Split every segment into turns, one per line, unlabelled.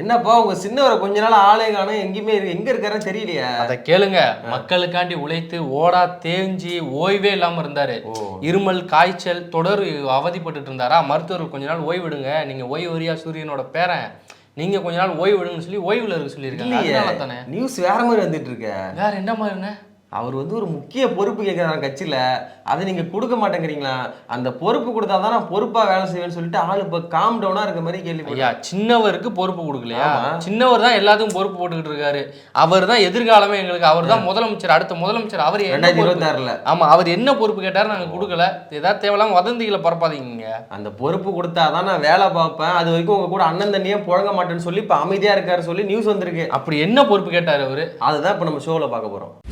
என்னப்பா உங்க சின்னவரை கொஞ்ச நாள் ஆளே காணும் எங்கேயுமே இருக்கு எங்க இருக்காருன்னு தெரியலையே.
அதை கேளுங்க. மக்களுக்காண்டி உழைத்து ஓடா தேஞ்சி ஓய்வே இல்லாம இருந்தாரு. இருமல் காய்ச்சல் தொடர் அவதிப்பட்டுட்டு இருந்தாரா? மருத்துவர் கொஞ்ச நாள் ஓய்விடுங்க. நீங்க ஓய்வரியா சூரியனோட பேரன். நீங்க கொஞ்ச நாள் ஓய்விடுங்கன்னு சொல்லி ஓய்வுல இருக்க சொல்லியிருக்காங்க.
நியூஸ் வேற மாதிரி வந்துட்டு இருக்க.
வேற என்ன மாதிரிண்ணே
அவர் வந்து ஒரு முக்கிய பொறுப்பு கேட்கிறாங்க கட்சியில. அதை நீங்க கொடுக்க மாட்டேங்கிறீங்களா? அந்த பொறுப்பு கொடுத்தாதான் நான் பொறுப்பா வேலை செய்வேன்னு சொல்லிட்டு ஆளு இப்ப காம் டவுனா இருக்க மாதிரி கேள்வி
ஐயா சின்னவருக்கு பொறுப்பு கொடுக்கலையா. சின்னவர் தான் எல்லாத்துக்கும் பொறுப்பு போட்டுக்கிட்டு இருக்காரு. அவர் தான் எதிர்காலமே எங்களுக்கு அவர் தான் முதலமைச்சர் அடுத்த முதலமைச்சர். அவர்
ரெண்டாயிரத்தி
பொறுப்பு-
இருபத்தி ஆறுல
ஆமா அவர் என்ன பொறுப்பு கேட்டாரு நாங்க கொடுக்கல. ஏதாவது தேவையில்லாம வதந்திகளை பரப்பாதீங்க.
அந்த பொறுப்பு கொடுத்தாதான் நான் வேலை பார்ப்பேன். அது வரைக்கும் உங்க கூட அண்ணன் தண்ணியே புழங்க மாட்டேன்னு சொல்லி இப்ப அமைதியா இருக்காரு சொல்லி நியூஸ் வந்திருக்கு.
அப்படி என்ன பொறுப்பு கேட்டாரு அவரு?
அதுதான் இப்ப நம்ம ஷோல பார்க்க போறோம்.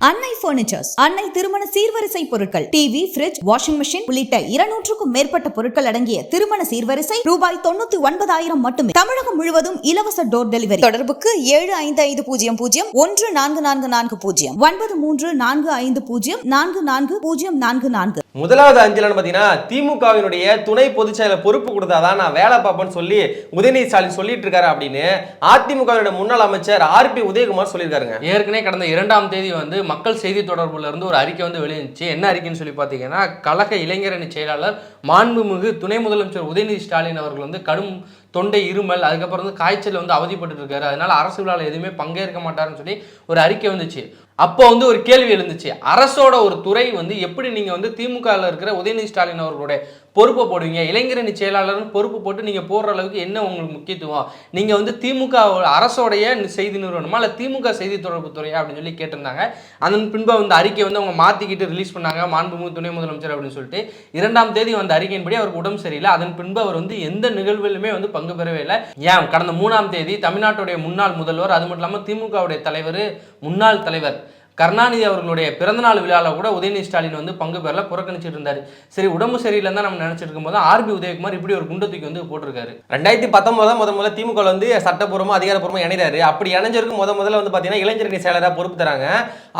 அன்னை பர்னிச்சர்ஸ் அன்னை திருமண சீர்வரிசை பொருட்கள் டிவி ஃபிரிட்ஜ் வாஷிங் மெஷின் உள்ளிட்ட இருநூற்றுக்கும் மேற்பட்ட பொருட்கள் அடங்கிய திருமண சீர்வரிசை ரூபாய் தொண்ணூத்தி ஒன்பதாயிரம் மட்டுமே. தமிழகம் முழுவதும் இலவச டோர் டெலிவரி தொடர்புக்கு ஏழு ஐந்து ஐந்து பூஜ்ஜியம் பூஜ்ஜியம் ஒன்று நான்கு நான்கு நான்கு பூஜ்ஜியம் ஒன்பது மூன்று நான்கு ஐந்து பூஜ்ஜியம் நான்கு நான்கு பூஜ்ஜியம் நான்கு நான்கு.
முதலாவது அஞ்சலன்னு பார்த்தீங்கன்னா திமுகவினுடைய துணை பொதுச் செயலர் பொறுப்பு கொடுத்தாதான் நான் வேலை பார்ப்பேன்னு சொல்லி உதயநிதி ஸ்டாலின் சொல்லிட்டு இருக்காரு அப்படின்னு அதிமுகவினுடைய முன்னாள் அமைச்சர் ஆர்பி உதயகுமார் சொல்லியிருக்காருங்க.
ஏற்கனவே கடந்த இரண்டாம் தேதி வந்து மக்கள் செய்தி தொடர்புலேருந்து ஒரு அறிக்கை வந்து வெளியிருந்துச்சு என்ன அறிக்கைன்னு சொல்லி பார்த்தீங்கன்னா கழக இளைஞரணி செயலாளர் மாண்புமிகு துணை முதலமைச்சர் உதயநிதி ஸ்டாலின் அவர்கள் வந்து கடும் தொண்டை இருமல் அதுக்கப்புறம் வந்து காய்ச்சல் வந்து அவதிப்பட்டு இருக்காரு. அதனால அரசு விழாவில் எதுவுமே பங்கேற்க மாட்டாருன்னு சொல்லி ஒரு அறிக்கை வந்துச்சு. அப்போ வந்து ஒரு கேள்வி எழுந்துச்சு. அரசோட ஒரு துறை வந்து எப்படி நீங்கள் வந்து திமுகவில் இருக்கிற உதயநிதி ஸ்டாலின் அவர்களுடைய பொறுப்பை போடுவீங்க? இளைஞரணி செயலாளர்னு பொறுப்பு போட்டு நீங்கள் போடுற அளவுக்கு என்ன உங்களுக்கு முக்கியத்துவம்? நீங்கள் வந்து திமுக அரசோடைய செய்தி நிறுவனமா இல்லை திமுக செய்தி தொடர்பு துறையா அப்படின்னு சொல்லி கேட்டிருந்தாங்க. அதன் பின்பு வந்து அறிக்கை வந்து அவங்க மாற்றிக்கிட்டு ரிலீஸ் பண்ணாங்க. மாண்புமிகு துணை முதலமைச்சர் அப்படின்னு சொல்லிட்டு. இரண்டாம் தேதி வந்த அறிக்கையின்படி அவருக்கு உடம்பு சரியில்லை. அதன் பின்பு அவர் வந்து எந்த நிகழ்விலுமே வந்து பங்கு பெறவே இல்லை ஏன்? கடந்த மூணாம் தேதி தமிழ்நாட்டுடைய முன்னாள் முதல்வர் அது மட்டும் இல்லாமல் திமுகவுடைய தலைவர் முன்னாள் தலைவர் கருணாநிதி அவர்களுடைய பிறந்தநாள் விழாவில் கூட உதயநிதி ஸ்டாலின் வந்து பங்கு பெறல புறக்கணிச்சிட்டு இருந்தார். சரி உடம்பு சரியில்லை தான் நம்ம நினைச்சிட்டு இருக்கும்போது ஆர்பி உதயகுமார் இப்படி ஒரு குண்டு தூக்கி வந்து போட்டிருக்காரு.
ரெண்டாயிரத்தி பத்தொன்பதாம் முத முதல்ல திமுக வந்து சட்டப்பூர்வமாக அதிகாரப்பூர்வமாக இணைறாரு. அப்படி இணைஞ்சருக்கு முத முதல்ல வந்து பார்த்தீங்கன்னா இளைஞரணி செயலராக பொறுப்பு தராங்க.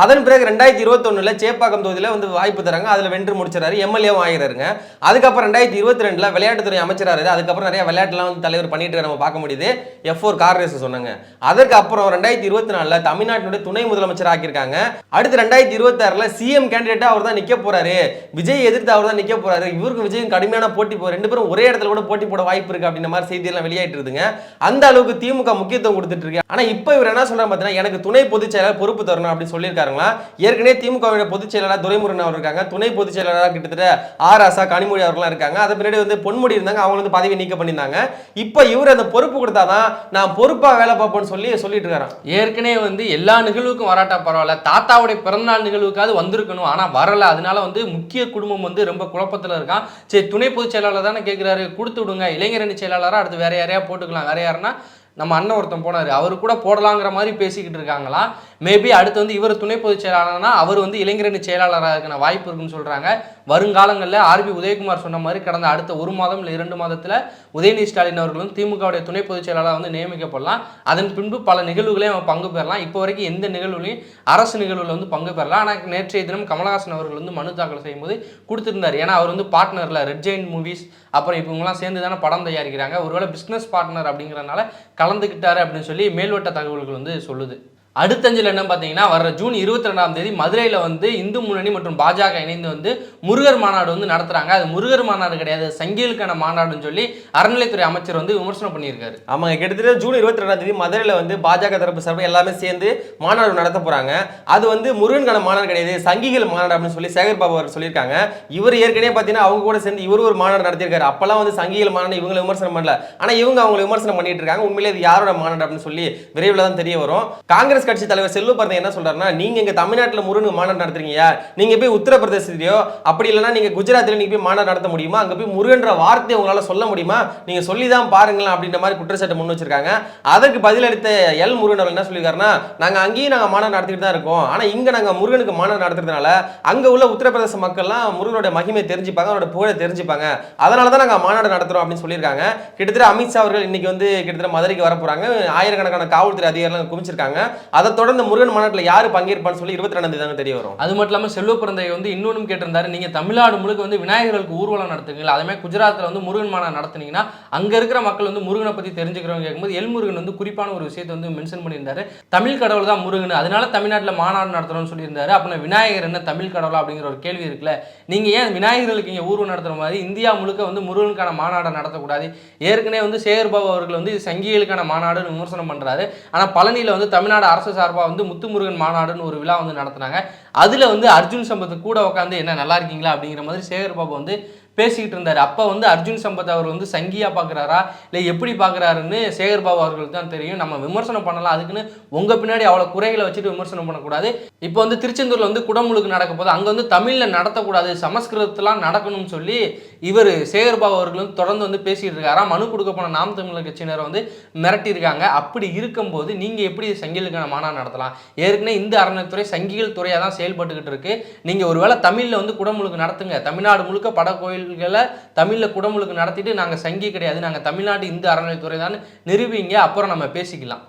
அதன் பிறகு ரெண்டாயிரத்தி இருபத்தொன்னுல சேப்பாக்கம் தொகுதியில் வந்து வாய்ப்பு தராங்க. அதில் வென்று முடிச்சிடறாரு. எம்எல்ஏவும் ஆகிறாருங்க அதுக்கப்புறம் ரெண்டாயிரத்தி இருபத்தி ரெண்டில் விளையாட்டுத்துறை அமைச்சராக அதுக்கப்புறம் நிறைய விளையாட்டுலாம் வந்து தலைவர் பண்ணிட்டு நம்ம பார்க்க முடியுது. எஃப் ஃபோர் கார் ரேஸ் சொன்னாங்க. அதற்கு அப்புறம் ரெண்டாயிரத்தி இருபத்தி நாலில் தமிழ்நாட்டினுடைய துணை முதலமைச்சர் ஆக்கியிருக்காங்க. அடுத்து ரெண்டாயிரத்தி இருபத்தி ஆறுல சிஎம் கேண்டிடேட்டா அவர் தான் நிக்க போறாரு. விஜய் எதிர்த்து அவர் தான் நிக்க போறாரு. இவருக்கு விஜயும் கடுமையான போட்டி போ ரெண்டு பேரும் ஒரே இடத்துல கூட போட்டி போட வாய்ப்பு இருக்கு அப்படின்ற மாதிரி செய்தி எல்லாம் வெளியாயிட்டு இருக்குங்க அந்த அளவுக்கு திமுக முக்கியத்துவம் கொடுத்துட்டு இருக்கு. ஆனா இப்போ இவர் என்ன சொல்றாரு பாத்தீங்கன்னா எனக்கு துணை பொதுச் செயலாளர் பொறுப்பு தரணும் அப்படின்னு சொல்லியிருக்காங்களா ஏற்கனவே திமுக பொதுச் செயலாளர் துரைமுருகன் அவர் இருக்காங்க. துணை பொதுச் செயலாளராக கிட்டத்தட்ட ஆர் ஆசா கனிமொழி அவர்களாம் இருக்காங்க. அது பின்னாடி வந்து பொன்முடி இருந்தாங்க. அவங்க வந்து பதவி நீக்க பண்ணியிருந்தாங்க. இப்போ இவர் அந்த பொறுப்பு கொடுத்தாதான் நான் பொறுப்பா வேலை பார்ப்போம்னு சொல்லி சொல்லிட்டு இருக்காராம்.
ஏற்கனவே வந்து எல்லா நிகழ்வுக்கும் வராட்டா பரவாயில்ல. தாத்தாவுடைய பிறந்தநாள் நிகழ்வுக்காவது வந்திருக்கணும். ஆனால் வரல. அதனால வந்து முக்கிய குடும்பம் வந்து ரொம்ப குழப்பத்தில் இருக்கான். சரி துணை பொதுச் செயலாளர் தானே கேட்குறாரு கொடுத்து விடுங்க. இளைஞரணி செயலாளராக அடுத்து வேற யாரையா போட்டுக்கலாம். வேற யாருன்னா நம்ம அண்ணன் ஒருத்தன் போனார். அவர் கூட போடலாங்கிற மாதிரி பேசிக்கிட்டு இருக்காங்களா? மேபி அடுத்து வந்து இவர் துணை பொதுச் செயலாளர்னா அவர் வந்து இளைஞரணி செயலாளராக இருக்கிற வாய்ப்பு இருக்குன்னு சொல்கிறாங்க வருங்காலங்களில் ஆர்பி உதயகுமார் சொன்ன மாதிரி கடந்த அடுத்த ஒரு மாதம் இல்லை இரண்டு மாதத்தில் உதயநிதி ஸ்டாலின் அவர்கள் வந்து திமுகவுடைய துணை பொதுச் செயலாளராக வந்து நியமிக்கப்படலாம். அதன் பின்பு பல நிகழ்வுகளையும் அவன் பங்கு பெறலாம். இப்போ வரைக்கும் எந்த நிகழ்வுலையும் அரசு நிகழ்வில் வந்து பங்கு பெறலாம் ஆனால் நேற்றைய தினம் கமலஹாசன் அவர்கள் வந்து மனு தாக்கல் செய்யும்போது கொடுத்துருந்தார். ஏன்னா அவர் வந்து பார்ட்னரில் ரெட் ஜெயின் மூவிஸ் அப்புறம் இவங்கெல்லாம் சேர்ந்து தானே படம் தயாரிக்கிறாங்க. ஒருவேளை பிஸ்னஸ் பார்ட்னர் அப்படிங்கிறனால கலந்துக்கிட்டாரு அப்படின்னு சொல்லி மேல்வட்ட தகவல்கள் வந்து சொல்லுது. அடுத்தஞ்சில் என்ன பார்த்தீங்கன்னா வர்ற ஜூன் இருபத்தி ரெண்டாம் தேதி மதுரையில் வந்து இந்து முன்னணி மற்றும் பாஜக இணைந்து வந்து முருகர் மாநாடு வந்து நடத்துகிறாங்க அது முருகர் மாநாடு கிடையாது சங்கிகளுக்கான மாநாடுன்னு சொல்லி அறநிலைத்துறை அமைச்சர் வந்து விமர்சனம் பண்ணியிருக்காரு.
ஆமாங்க கிட்டத்தட்ட ஜூன் இருபத்தி ரெண்டாம் தேதி மதுரையில் வந்து பாஜக தரப்பு சார்பு எல்லாமே சேர்ந்து மாநாடு நடத்த போகிறாங்க அது வந்து முருகன்கான மாநாடு கிடையாது சங்கிகள் மாநாடு அப்படின்னு சொல்லி சேகர் பாபு அவர் சொல்லியிருக்காங்க. இவர் ஏற்கனவே பார்த்தீங்கன்னா அவங்க கூட சேர்ந்து இவர் ஒரு மாநாடு நடத்தியிருக்காரு. அப்பெல்லாம் வந்து சங்கிகள் மாநாடு இவங்களை விமர்சனம் பண்ணல. ஆனால் இவங்க அவங்களை விமர்சனம் பண்ணிட்டு இருக்காங்க. உண்மையிலே இது யாரோட மாநாடு அப்படின்னு சொல்லி விரைவில் தான் தெரிய வரும். காங்கிரஸ் கட்சி தலைவர் செல்வ பரதன் என்ன சொல்றாருன்னா நீங்க இங்க தமிழ்நாட்டில் முருகன் மாநாடு நடத்துறீங்க நீங்க போய் உத்தரப்பிரதேசத்திலயோ அப்படி இல்லைன்னா நீங்க குஜராத்தில் நீங்க போய் மாநாடு நடத்த முடியுமா? அங்க போய் முருகன்ற வார்த்தையை உங்களால சொல்ல முடியுமா? நீங்க சொல்லி தான் பாருங்களேன் அப்படின்ற மாதிரி குற்றச்சாட்டு முன் வச்சிருக்காங்க. அதற்கு பதிலளித்த எல் முருகன் என்ன சொல்லியிருக்காருன்னா நாங்க அங்கேயும் நாங்க மாநாடு நடத்திட்டு தான் இருக்கோம். ஆனா இங்க நாங்க முருகனுக்கு மாநாடு நடத்துறதுனால அங்க உள்ள உத்தரப்பிரதேச மக்கள்லாம் முருகனோட மகிமை தெரிஞ்சுப்பாங்க அவரோட புகழை தெரிஞ்சுப்பாங்க. அதனால தான் நாங்க மாநாடு நடத்துறோம் அப்படின்னு சொல்லியிருக்காங்க. கிட்டத்தட்ட அமித்ஷா அவர்கள் இன்னைக்கு வந்து கிட்டத்தட்ட மதுரைக்கு வர போறாங்க ஆயிரக்கணக்கான காவல்துறை அதிகாரிகள் குமிச்சிருக்காங்க அதை தொடர்ந்து முருகன் மாநாட்டில் யார் பங்கேற்பான்னு சொல்லி இருபத்தி ரெண்டாம் தேதி தெரிய வரும்.
அது மட்டும் இல்லாமல் செல்வ பிறந்தை வந்து இன்னொன்றும் கேட்டிருந்தாரு. நீங்கள் தமிழ்நாடு முழுக்க வந்து விநாயகர்களுக்கு ஊர்வலம் நடத்துங்களா அதே மாதிரி குஜராத்தில் வந்து முருகன் மாநாடு நடத்துனீங்கன்னா அங்கே இருக்கிற மக்கள் வந்து முருகனை பற்றி தெரிஞ்சுக்கிறவங்க கேட்கும்போது எல் முருகன் வந்து குறிப்பான ஒரு விஷயத்தை வந்து மென்ஷன் பண்ணியிருந்தாரு. தமிழ் கடவுள் தான் முருகன். அதனால தமிழ்நாட்டில் மாநாடு நடத்தணும்னு சொல்லியிருந்தாரு. அப்புறம் விநாயகர் என்ன தமிழ் கடவுளா அப்படிங்கிற ஒரு கேள்வி இருக்குல்ல? நீங்கள் ஏன் விநாயகர்களுக்கு இங்கே ஊர்வலம் நடத்துற மாதிரி இந்தியா முழுக்க வந்து முருகனுக்கான மாநாடை நடத்தக்கூடாது? ஏற்கனவே வந்து சேகர்பாபு அவர்கள் வந்து இது சங்கிகளுக்கான மாநாடுன்னு விமர்சனம் பண்ணுறாரு ஆனால் பழனியில் வந்து தமிழ்நாடு அரசு சார்பாக வந்து முத்துமுருகன் மாநாடுன்னு ஒரு விழா வந்து நடத்துனாங்க. அதில் வந்து அர்ஜுன் சம்பத் கூட உட்காந்து என்ன நல்லா இருக்கீங்களா? அப்படிங்கிற மாதிரி சேகர் பாபு வந்து பேசிக்கிட்டு இருந்தார். அப்போ வந்து அர்ஜுன் சம்பத் அவர் வந்து சங்கியாக பார்க்குறாரா இல்லை எப்படி பார்க்குறாருன்னு சேகர் பாபு அவர்களுக்கு தான் தெரியும். நம்ம விமர்சனம் பண்ணலாம். அதுக்குன்னு உங்கள் பின்னாடி அவ்வளோ குறைகளை வச்சுட்டு விமர்சனம் பண்ணக்கூடாது. இப்போ வந்து திருச்செந்தூரில் வந்து குடமுழுக்கு நடக்க போது அங்கே வந்து தமிழில் நடத்தக்கூடாது. சமஸ்கிருதத்தெலாம் நடக்கணும்னு சொல்லி இவர் சேகர் பாபு அவர்கள் வந்து தொடர்ந்து வந்து பேசிகிட்டு இருக்காரா? மனு கொடுக்க போன நாம் தமிழர் கட்சியினரை வந்து மிரட்டியிருக்காங்க. அப்படி இருக்கும்போது நீங்கள் எப்படி சங்கிகளுக்கான மாநாடு நடத்தலாம்? ஏற்கனவே இந்த அறநிலைத்துறை சங்கிகள் துறையாக தான் செயல்பட்டுக்கிட்டு இருக்கு. நீங்கள் ஒருவேளை தமிழில் வந்து குடமுழுக்கு நடத்துங்க. தமிழ்நாடு முழுக்க பட கோயில்களை தமிழில் குடமுழுக்கு நடத்திட்டு நாங்கள் சங்கி கிடையாது. நாங்கள் தமிழ்நாட்டு இந்து அறநிலைத்துறை தான் நிறுவிங்க அப்புறம் நம்ம பேசிக்கலாம்.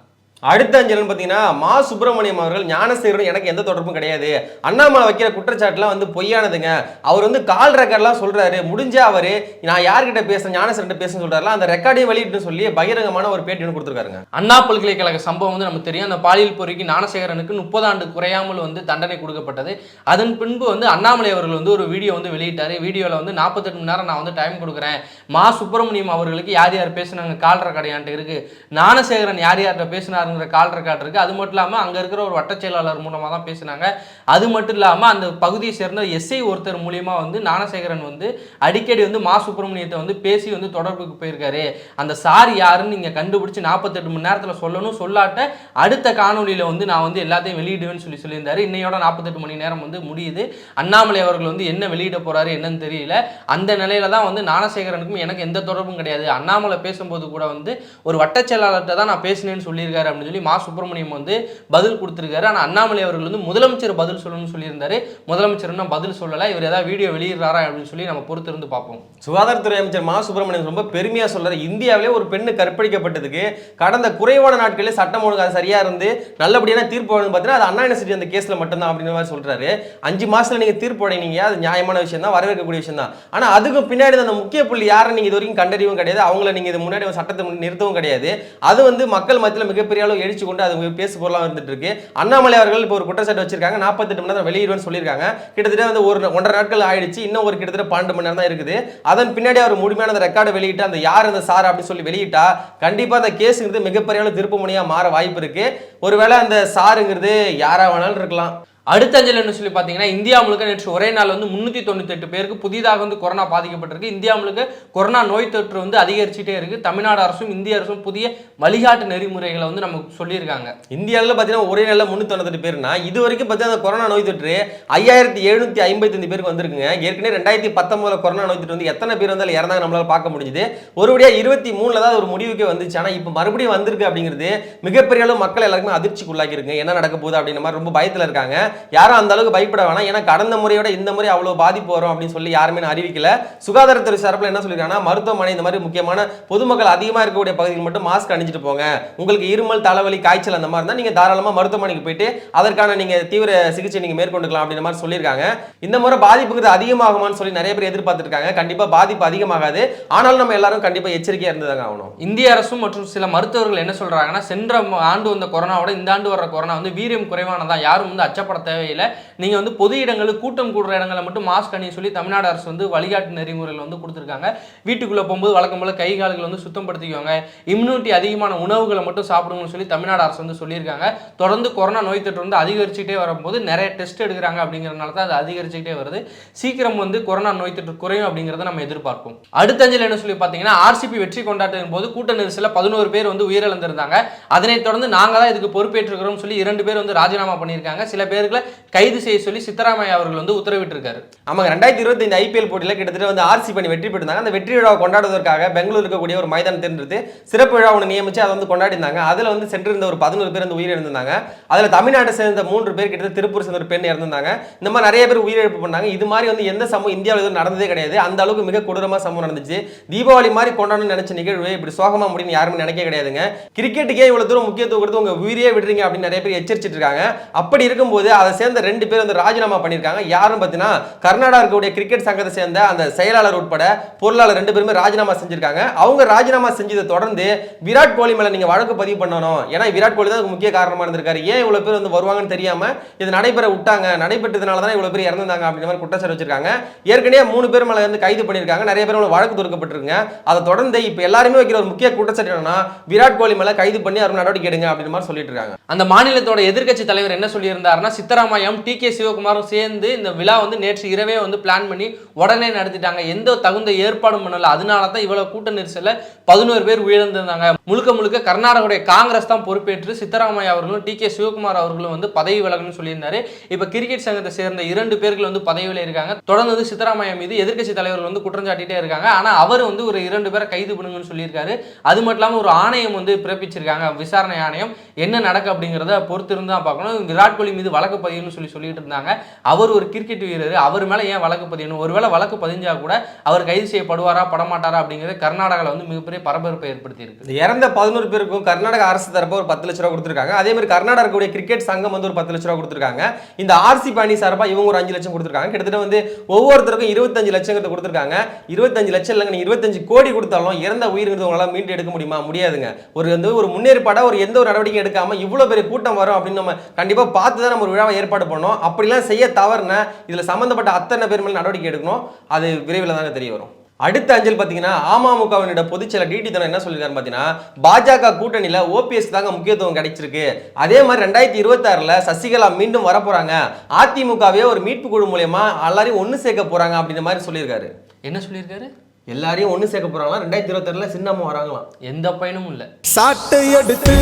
அடுத்த அஞ்சலன் பார்த்தீங்கன்னா மா சுப்பிரமணியம் அவர்கள் ஞானசேகரன் எனக்கு எந்த தொடர்பும் கிடையாது. அண்ணாமலை வைக்கிற குற்றச்சாட்டுலாம் வந்து பொய்யானதுங்க. அவர் வந்து கால் ரெக்கார்ட்லாம் சொல்கிறாரு முடிஞ்சால் அவர் நான் யார்கிட்ட பேசுகிறேன் ஞானசேகர்கிட்ட பேசுன்னு சொல்றாருல அந்த ரெக்கார்டையும் வெளியிட்டு சொல்லி பகிரங்கமான ஒரு பேட்டி ஒன்று கொடுத்துருக்காருங்க.
அண்ணா பல்கலைக்கழக சம்பவம் வந்து நமக்கு தெரியும். அந்த பாலியல் பொறிக்கு ஞானசேகரனுக்கு முப்பது ஆண்டு குறையாமல் வந்து தண்டனை கொடுக்கப்பட்டது. அதன் பின்பு வந்து அண்ணாமலை அவர்கள் வந்து ஒரு வீடியோ வந்து வெளியிட்டார். வீடியோவில் வந்து நாற்பத்தெட்டு மணி நேரம் நான் வந்து டைம் கொடுக்குறேன். மா சுப்பிரமணியம் அவர்களுக்கு யார் யார் பேசுனாங்க? கால் ரெக்கார்டு என்கிட்ட ஞானசேகரன் யார் யார்கிட்ட பேசினாருங்கிற கால் ரெக்கார்ட் இருக்குது அது மட்டும் இல்லாமல் அங்கே இருக்கிற ஒரு வட்டச் செயலாளர் மூலமாக தான் பேசினாங்க. அது மட்டும் இல்லாமல் அந்த பகுதியை சேர்ந்த எஸ்ஐ ஒருத்தர் மூலியமாக வந்து ஞானசேகரன் வந்து அடிக்கடி வந்து மா சுப்பிரமணியத்தை வந்து பேசி வந்து தொடர்புக்கு போயிருக்காரு. அந்த சார் யாருன்னு நீங்கள் கண்டுபிடிச்சி நாற்பத்தெட்டு மணி நேரத்தில் சொல்லணும். சொல்லாட்ட அடுத்த காணொலியில் வந்து நான் வந்து எல்லாத்தையும் வெளியிடுவேன்னு சொல்லி சொல்லியிருந்தார். இன்னையோட நாற்பத்தெட்டு மணி நேரம் வந்து முடியுது. அண்ணாமலை அவர்கள் வந்து என்ன வெளியிட போகிறாரு என்னன்னு தெரியல. அந்த நிலையில தான் வந்து ஞானசேகரனுக்கும் எனக்கு எந்த தொடர்பும் கிடையாது. அண்ணாமலை பேசும்போது கூட வந்து ஒரு வட்டச்செயலாளர்கிட்ட தான் நான் பேசினேன்னு சொல்லியிருக்காரு அப்படின்னு சொல்லி மா சுப்பிரமணியம் வந்து பதில் கொடுத்துருக்காரு. ஆனால் அண்ணாமலை அவர்கள் வந்து முதலமைச்சர் பதில் சொல்லணும்னு சொல்லியிருந்தாரு. முதலமைச்சர் பதில் சொல்லலை. இவர் ஏதாவது வீடியோ வெளியிடுறாரா அப்படின்னு சொல்லி நம்ம பொறுத்திருந்து பார்ப்போம்.
சுகாதாரத்துறை அமைச்சர் மா சுப்பிரமணியம் ரொம்ப பெருமையாக சொல்கிறார் இந்தியாவிலே ஒரு பெண்ணு கற்பழிக்கப்பட்டதுக்கு கடந்த குறைவான நாட்களில் சட்டம் ஒழுங்கு அது சரியாக இருந்து நல்லபடியான தீர்ப்பு வழங்கு பார்த்தீங்கன்னா அது அண்ணா யூனிவர்சிட்டி அந்த கேஸில் மட்டும்தான் அப்படின்ற மாதிரி சொல்கிறாரு அஞ்சு மாதத்தில் நீங்கள் தீர்ப்பு வழங்கினீங்க அது நியாயமான விஷயம் தான் வரவேற்கக்கூடிய விஷயம் தான். ஆனால் அதுக்கு பின்னாடி அந்த முக்கிய புள்ளி யாரை நீங்கள் இது வரைக்கும் கண்டறியவும் கிடையாது. அவங்கள நீங்க இது முன்னாடி சட்டத்தை நிறுத்தவும் கிடையாது. அது வந்து மக்கள் மத்தியில் மிகப்பெரிய அளவு எழுச்சி கொண்டு அது பேசு பொருளாக இருந்துட்டு இருக்கு அண்ணாமலை அவர்கள் இப்போ ஒரு குற்றச்சாட்டு வச்சிருக்காங்க. நாற்பத்தெட்டு மணி நேரம் வெளியிடுவேன்னு சொல்லியிருக்காங்க. கிட்டத்தட்ட வந்து ஒரு ஒன்றரை நாட்கள் ஆயிடுச்சு. இன்னும் ஒரு கிட்டத்தட்ட பன்னெண்டு மணி நேரம் தான் இருக்குது. அதன் பின்னாடி அவர் முழுமையான அந்த ரெக்கார்டை வெளியிட்டு அந்த யார் அந்த சார் அப்படின்னு சொல்லி வெளியிட்டா கண்டிப்பா அந்த கேஸுங்கிறது மிகப்பெரிய அளவு திருப்பு முனையா மாற வாய்ப்பு இருக்கு. ஒருவேளை அந்த சாருங்கிறது யாரா வேணாலும் இருக்கலாம்.
அடுத்த அஞ்சல் என்ன சொல்லி பார்த்தீங்கன்னா இந்தியா முழுக்க நேற்று ஒரே நாள் வந்து முந்நூற்றி தொண்ணூத்தெட்டு பேருக்கு புதிதாக வந்து கொரோனா பாதிக்கப்பட்டிருக்கு. இந்தியா முழுக்க கொரோனா நோய் தொற்று வந்து அதிகரிச்சுட்டே இருக்கு. தமிழ்நாடு அரசும் இந்திய அரசும் புதிய வழிகாட்டு நெறிமுறைகளை வந்து நமக்கு சொல்லியிருக்காங்க.
இந்தியாவில் பார்த்தீங்கன்னா ஒரே நாளில் முந்நூற்றி பேர்னா இது வரைக்கும் பார்த்தீங்கன்னா அந்த கொரோனா நோய் தொற்று ஐயாயிரத்தி எழுநூற்றி ஐம்பத்தஞ்சு பேருக்கு வந்திருக்குங்க. ஏற்கனவே ரெண்டாயிரத்தி பத்தொன்பதில் கொரோனா நோய் தொற்று வந்து எத்தனை பேர் வந்து இறந்தாங்க நம்மளால் பார்க்க முடிஞ்சுது. ஒருபடியாக இருபத்தி மூணில் தான் ஒரு முடிவுக்கே வந்துச்சு. ஆனால் இப்போ மறுபடியும் வந்திருக்கு அப்படிங்கிறது மிகப்பெரிய அளவு மக்கள் எல்லாருக்குமே அதிர்ச்சிக்குள்ளாக்கி இருக்குங்க என்ன நடக்க போகுது அப்படின்ற மாதிரி ரொம்ப பயத்தில் இருக்காங்க. யாரும் அந்த அளவுக்கு பயப்பட வேணாம். ஏன்னா கடந்த முறையோட இந்த முறை அவ்வளோ பாதிப்பு வரும் அப்படின்னு சொல்லி யாருமே அறிவிக்கல. சுகாதாரத்துறை சார்பில் என்ன சொல்லியிருக்காங்கன்னா மருத்துவமனை இந்த மாதிரி முக்கியமான பொதுமக்கள் அதிகமாக இருக்கக்கூடிய பகுதியில் மட்டும் மாஸ்க் அணிஞ்சிட்டு போங்க. உங்களுக்கு இருமல் தலைவலி காய்ச்சல் அந்த மாதிரி இருந்தால் நீங்கள் தாராளமாக மருத்துவமனைக்கு போயிட்டு அதற்கான நீங்கள் தீவிர சிகிச்சை நீங்கள் மேற்கொண்டுக்கலாம் அப்படின்ற மாதிரி சொல்லியிருக்காங்க. இந்த முறை பாதிப்புக்கு அதிகமாகுமான்னு சொல்லி நிறைய பேர் எதிர்பார்த்துருக்காங்க. கண்டிப்பாக பாதிப்பு அதிகமாகாது. ஆனாலும் நம்ம எல்லாரும் கண்டிப்பாக எச்சரிக்கையாக இருந்ததாங்க ஆகணும்.
இந்திய அரசும் மற்றும் சில மருத்துவர்கள் என்ன சொல்றாங்கன்னா சென்ற ஆண்டு வந்த கொரோனாவோட இந்த ஆண்டு வர கொரோனா வந்து வீரியம் குறைவானதா? யாரும் வந்து அச்சப்பட தேவையில்லை. நீங்கள் வந்து பொது இடங்களில் கூட்டம் கூடுற இடங்களை மட்டும் மாஸ்க் அணிய சொல்லி தமிழ்நாடு அரசு வந்து வழிகாட்டு நெறிமுறைகள் வந்து கொடுத்துருக்காங்க. வீட்டுக்குள்ளே போகும்போது வழக்கம் போல் கை கால்கள் வந்து சுத்தப்படுத்திக்கோங்க இம்யூனிட்டி அதிகமான உணவுகளை மட்டும் சாப்பிடுங்கன்னு சொல்லி தமிழ்நாடு அரசு வந்து சொல்லியிருக்காங்க. தொடர்ந்து கொரோனா நோய் தொற்று வந்து அதிகரிச்சுட்டே வரும்போது நிறைய டெஸ்ட் எடுக்கிறாங்க அப்படிங்கிறதுனால தான் அது அதிகரிச்சுக்கிட்டே வருது. சீக்கிரம் வந்து கொரோனா நோய் தொற்று குறையும் அப்படிங்கிறத நம்ம எதிர்பார்ப்போம். அடுத்த அஞ்சல் என்ன சொல்லி பார்த்தீங்கன்னா ஆர்சிபி வெற்றி கொண்டாட்டத்தின் போது கூட்ட நெரிசலில் பதினோரு பேர் வந்து உயிரிழந்திருந்தாங்க. அதனைத் தொடர்ந்து நாங்கள் தான் இதுக்கு பொறுப்பேற்றுக்கிறோம்னு சொல்லி இரண்டு பேர் வந்து ராஜினாமா பண்ணியிருக்காங்க. சில பேருக்கு பேர்களை கைது செய்ய சொல்லி சித்தராமையா அவர்கள் வந்து உத்தரவிட்டிருக்காரு.
ஆமாங்க ரெண்டாயிரத்தி இருபத்தைந்து ஐபிஎல் போட்டியில் கிட்டத்தட்ட வந்து ஆர்சி பண்ணி வெற்றி பெற்றிருந்தாங்க. அந்த வெற்றி விழாவை கொண்டாடுவதற்காக பெங்களூர் இருக்கக்கூடிய ஒரு மைதானம் தேர்ந்தெடுத்து சிறப்பு விழா ஒன்று நியமிச்சு அதை வந்து கொண்டாடினாங்க அதில் வந்து சென்றிருந்த ஒரு பதினோரு பேர் வந்து உயிரிழந்தாங்க அதில் தமிழ்நாட்டை சேர்ந்த மூன்று பேர் கிட்டத்தட்ட திருப்பூர் சேர்ந்த ஒரு பெண் இறந்திருந்தாங்க. இந்த மாதிரி நிறைய பேர் உயிரிழப்பு பண்ணாங்க. இது மாதிரி வந்து எந்த சம்பவம் இந்தியாவில் எதுவும் நடந்ததே கிடையாது. அந்த அளவுக்கு மிக கொடூரமாக சம்பவம் நடந்துச்சு. தீபாவளி மாதிரி கொண்டாடணும்னு நினைச்ச நிகழ்வு இப்படி சோகமா முடியும் யாருமே நினைக்க கிடையாதுங்க. கிரிக்கெட்டுக்கே இவ்வளவு தூரம் முக்கியத்துவம் கொடுத்து உங்க உயிரியே விடுறீங்க அப்படின்னு நிறைய பேர் எச்சரிச்சிட்டு இருக்காங்க. அப்படி இருக்கும்போது அதை சேர்ந்த ரெண்டு பேர் வந்து ராஜினாமா பண்ணியிருக்காங்க. யாரும் பார்த்தீங்கன்னா கர்நாடகா இருக்கக்கூடிய கிரிக்கெட் சங்கத்தை சேர்ந்த அந்த செயலாளர் உட்பட பொருளாளர் ரெண்டு பேருமே ராஜினாமா செஞ்சிருக்காங்க. அவங்க ராஜினாமா செஞ்சதை தொடர்ந்து விராட் கோலி மேலே நீங்கள் வழக்கு பதிவு பண்ணணும். ஏன்னா விராட் கோலி தான் முக்கிய காரணமாக இருந்திருக்காரு. ஏன் இவ்வளோ பேர் வந்து வருவாங்கன்னு தெரியாமல் இது நடைபெற விட்டாங்க? நடைபெற்றதுனால தான் இவ்வளோ பேர் இறந்துருந்தாங்க அப்படின்ற மாதிரி குற்றச்சாட்டு வச்சிருக்காங்க. ஏற்கனவே மூணு பேர் மேலே வந்து கைது பண்ணியிருக்காங்க. நிறைய பேர் வழக்கு தொடுக்கப்பட்டிருக்குங்க. அதை தொடர்ந்து இப்போ எல்லாருமே வைக்கிற ஒரு முக்கிய குற்றச்சாட்டு என்னன்னா விராட் கோலி மேலே கைது பண்ணி அவர் நடவடிக்கை எடுங்க அப்படின்ற மாதிரி சொல்லிட்டு இருக்காங்க.
அந்த மாநிலத்தோட எதிர்க்கட்சி தலைவர் என்ன சொல்லியிருந்தாருன்னா சித்தராமையம் டி கே சிவகுமாரும் சேர்ந்து இந்த விழா வந்து நேற்று இரவே வந்து பிளான் பண்ணி உடனே நடத்திட்டாங்க. எந்த தகுந்த ஏற்பாடும் பண்ணல. அதனால தான் இவ்வளவு கூட்ட நெரிசலில் பதினோரு பேர் உயிரிழந்திருந்தாங்க. முழுக்க முழுக்க கர்நாடகோடைய காங்கிரஸ் தான் பொறுப்பேற்று சித்தராமையா அவர்களும் டி கே சிவகுமார் அவர்களும் வந்து பதவி விலகணும்னு சொல்லியிருந்தாரு. இப்ப கிரிக்கெட் சங்கத்தை சேர்ந்த இரண்டு பேர்கள் வந்து பதவியில் இருக்காங்க தொடர்ந்து வந்து சித்தராமையா மீது எதிர்க்கட்சி தலைவர்கள் வந்து குற்றம் சாட்டிட்டே இருக்காங்க. ஆனா அவர் வந்து ஒரு இரண்டு பேரை கைது பண்ணுங்கன்னு சொல்லியிருக்காரு. அது மட்டும் இல்லாமல் ஒரு ஆணையம் வந்து பிறப்பிச்சிருக்காங்க. விசாரணை ஆணையம். என்ன நடக்கு அப்படிங்கிறத பொறுத்து இருந்து தான் பார்க்கணும். விராட் கோலி மீது வழக்கு பதியணும்னு சொல்லி சொல்லிட்டு இருந்தாங்க. அவர் ஒரு கிரிக்கெட் வீரர். அவர் மேலே ஏன் வழக்கு பதியணும்? ஒருவேளை வழக்கு பதிஞ்சா கூட அவர் கைது செய்யப்படுவாரா படமாட்டாரா அப்படிங்கிறது கர்நாடகாவில் வந்து மிகப்பெரிய பரபரப்பை ஏற்படுத்தி இருக்கு
இறந்த பதினோரு பேருக்கும் கர்நாடக அரசு தரப்பு ஒரு பத்து லட்ச ரூபா கொடுத்துருக்காங்க. அதே மாதிரி கர்நாடகா கிரிக்கெட் சங்கம் வந்து ஒரு பத்து லட்ச ரூபா கொடுத்துருக்காங்க. இந்த ஆர்சி பாணி சார்பா இவங்க ஒரு அஞ்சு லட்சம் கொடுத்துருக்காங்க. கிட்டத்தட்ட வந்து ஒவ்வொருத்தருக்கும் இருபத்தஞ்சு லட்சங்கிறது கொடுத்துருக்காங்க. இருபத்தஞ்சு லட்சம் இல்லைங்க இருபத்தஞ்சு கோடி கொடுத்தாலும் இறந்த உயிர்ங்கிறது உங்களால் மீண்டு எடுக்க முடியுமா? முடியாதுங்க. ஒரு வந்து ஒரு முன்னேற்பாடாக ஒரு எந்த ஒரு நடவடிக்கை எடுக்காம இவ்வளவு பெரிய கூட்டம் வரும் அப்படின்னு நம்ம கண்டிப்பா பார்த்து தான் நம்ம ஒரு விழாவை ஏற்பாடு பண்ணோம். அப்படிலாம் செய்ய தவறுன இதுல சம்பந்தப்பட்ட அத்தனை பேர் மேல நடவடிக்கை எடுக்கணும். அது விரைவில் தாங்க தெரிய வரும். அடுத்த அஞ்சல் பார்த்தீங்கன்னா அமமுகவினோட பொதுச்செயலர் டிடி தனம் என்ன சொல்லியிருக்காரு பார்த்தீங்கன்னா பாஜக கூட்டணியில் ஓபிஎஸ் தாங்க முக்கியத்துவம் கிடைச்சிருக்கு. அதே மாதிரி ரெண்டாயிரத்தி இருபத்தாறில் சசிகலா மீண்டும் வரப்போறாங்க. அதிமுகவே ஒரு மீட்பு குழு மூலயமா எல்லாரையும் ஒன்று சேர்க்க போறாங்க அப்படின்ற மாதிரி சொல்லியிருக்காரு.
என்ன சொல்லியிருக்காரு?
எல்லாரையும் ஒன்று சேர்க்க போறாங்களா? ரெண்டாயிரத்தி இருபத்தாறில் சின்னம்மா வராங்களாம்.
எந்த பயனும் இல்லை.
சாட்டை எடுத்து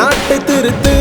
நாட்டை திருத்து.